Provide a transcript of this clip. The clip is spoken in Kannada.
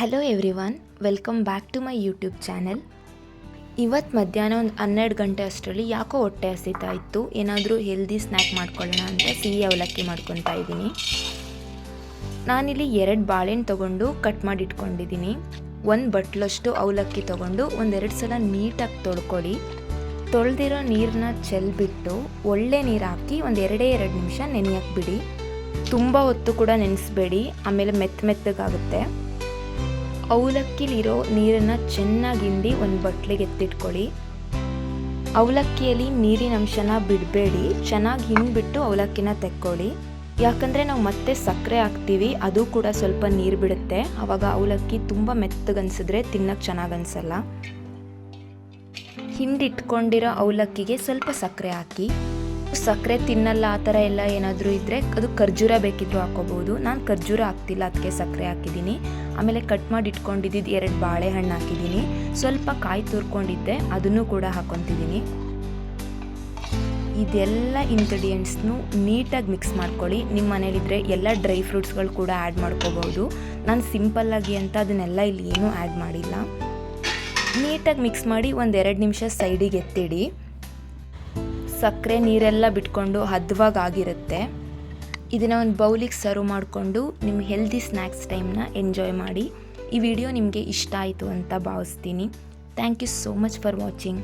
Hello everyone welcome back to my YouTube channel ಇವತ್ತು ಮಧ್ಯಾಹ್ನ ಒಂದು ಹನ್ನೆರಡು ಗಂಟೆ ಅಷ್ಟರಲ್ಲಿ ಯಾಕೋ ಹೊಟ್ಟೆ ಹಸಿತಾ ಇತ್ತು, ಏನಾದರೂ ಹೆಲ್ದಿ ಸ್ನ್ಯಾಕ್ ಮಾಡ್ಕೊಳ್ಳೋಣ ಅಂತ ಸಿಹಿ ಅವಲಕ್ಕಿ ಮಾಡ್ಕೊತಾ ಇದ್ದೀನಿ. ನಾನಿಲ್ಲಿ ಎರಡು ಬಾಳೆಹಣ್ಣು ತೊಗೊಂಡು ಕಟ್ ಮಾಡಿ ಇಟ್ಕೊಂಡಿದ್ದೀನಿ. ಒಂದು ಬಟ್ಲಷ್ಟು ಅವಲಕ್ಕಿ ತೊಗೊಂಡು ಒಂದೆರಡು ಸಲ ನೀಟಾಗಿ ತೊಳ್ಕೊಳ್ಳಿ. ತೊಳೆದಿರೋ ನೀರನ್ನ ಚೆಲ್ಬಿಟ್ಟು ಒಳ್ಳೆ ನೀರು ಹಾಕಿ ಒಂದು ಎರಡೇ ಎರಡು ನಿಮಿಷ ನೆನೆಯಕ್ಕೆ ಬಿಡಿ. ತುಂಬ ಹೊತ್ತು ಕೂಡ ನೆನೆಸ್ಬೇಡಿ, ಆಮೇಲೆ ಮೆತ್ತ ಮೆತ್ತಗಾಗುತ್ತೆ. ಅವಲಕ್ಕಿಲಿರೋ ನೀರನ್ನು ಚೆನ್ನಾಗಿ ಹಿಂಡಿ ಒಂದು ಬಟ್ಲಿಗೆ ಎತ್ತಿಟ್ಕೊಳ್ಳಿ. ಅವಲಕ್ಕಿಯಲ್ಲಿ ನೀರಿನ ಅಂಶನ ಬಿಡಬೇಡಿ. ಚೆನ್ನಾಗಿ ಹಿಂಡ್ಬಿಟ್ಟು ಅವಲಕ್ಕಿನ ತೆಕ್ಕೊಳ್ಳಿ. ಯಾಕಂದರೆ ನಾವು ಮತ್ತೆ ಸಕ್ಕರೆ ಹಾಕ್ತೀವಿ, ಅದು ಕೂಡ ಸ್ವಲ್ಪ ನೀರು ಬಿಡುತ್ತೆ. ಆವಾಗ ಅವಲಕ್ಕಿ ತುಂಬ ಮೆತ್ತಗನ್ಸಿದ್ರೆ ತಿನ್ನಕ್ಕೆ ಚೆನ್ನಾಗಿ ಅನಿಸಲ್ಲ. ಹಿಂಡಿಟ್ಕೊಂಡಿರೋ ಅವಲಕ್ಕಿಗೆ ಸ್ವಲ್ಪ ಸಕ್ಕರೆ ಹಾಕಿ. ಸಕ್ಕರೆ ತಿನ್ನಲ್ಲ ಆ ಥರ ಎಲ್ಲ ಏನಾದರೂ ಇದ್ದರೆ ಅದು ಖರ್ಜೂರ ಬೇಕಿದ್ರು ಹಾಕೋಬೋದು ನಾನು ಖರ್ಜೂರ ಹಾಕ್ತಿಲ್ಲ ಅದಕ್ಕೆ ಸಕ್ಕರೆ ಹಾಕಿದ್ದೀನಿ. ಆಮೇಲೆ ಕಟ್ ಮಾಡಿ ಇಟ್ಕೊಂಡಿದ್ದು ಎರಡು ಬಾಳೆಹಣ್ಣು ಹಾಕಿದ್ದೀನಿ. ಸ್ವಲ್ಪ ಕಾಯಿ ತುರ್ಕೊಂಡಿದ್ದೆ, ಅದನ್ನು ಕೂಡ ಹಾಕೊತಿದ್ದೀನಿ. ಇದೆಲ್ಲ ಇಂಗ್ರೀಡಿಯೆಂಟ್ಸ್ನು ನೀಟಾಗಿ ಮಿಕ್ಸ್ ಮಾಡ್ಕೊಳ್ಳಿ. ನಿಮ್ಮ ಮನೇಲಿದ್ದರೆ ಎಲ್ಲ ಡ್ರೈ ಫ್ರೂಟ್ಸ್ಗಳು ಕೂಡ ಆ್ಯಡ್ ಮಾಡ್ಕೋಬೋದು. ನಾನು ಸಿಂಪಲ್ಲಾಗಿ ಅಂತ ಅದನ್ನೆಲ್ಲ ಇಲ್ಲಿ ಏನೂ ಆ್ಯಡ್ ಮಾಡಿಲ್ಲ. ನೀಟಾಗಿ ಮಿಕ್ಸ್ ಮಾಡಿ ಒಂದೆರಡು ನಿಮಿಷ ಸೈಡಿಗೆ ಎತ್ತಿಡಿ. ಸಕ್ಕರೆ ನೀರೆಲ್ಲ ಬಿಟ್ಕೊಂಡು ಹದವಾಗಿ ಆಗಿರುತ್ತೆ ಇದನ್ನು ಒಂದು ಬೌಲಿಗೆ ಸರ್ವ್ ಮಾಡಿಕೊಂಡು ನಿಮ್ಮ ಹೆಲ್ದಿ ಸ್ನ್ಯಾಕ್ಸ್ ಟೈಮ್ನ ಎಂಜಾಯ್ ಮಾಡಿ. ಈ ವಿಡಿಯೋ ನಿಮಗೆ ಇಷ್ಟ ಆಯಿತು ಅಂತ ಭಾವಿಸ್ತೀನಿ. Thank you so much for watching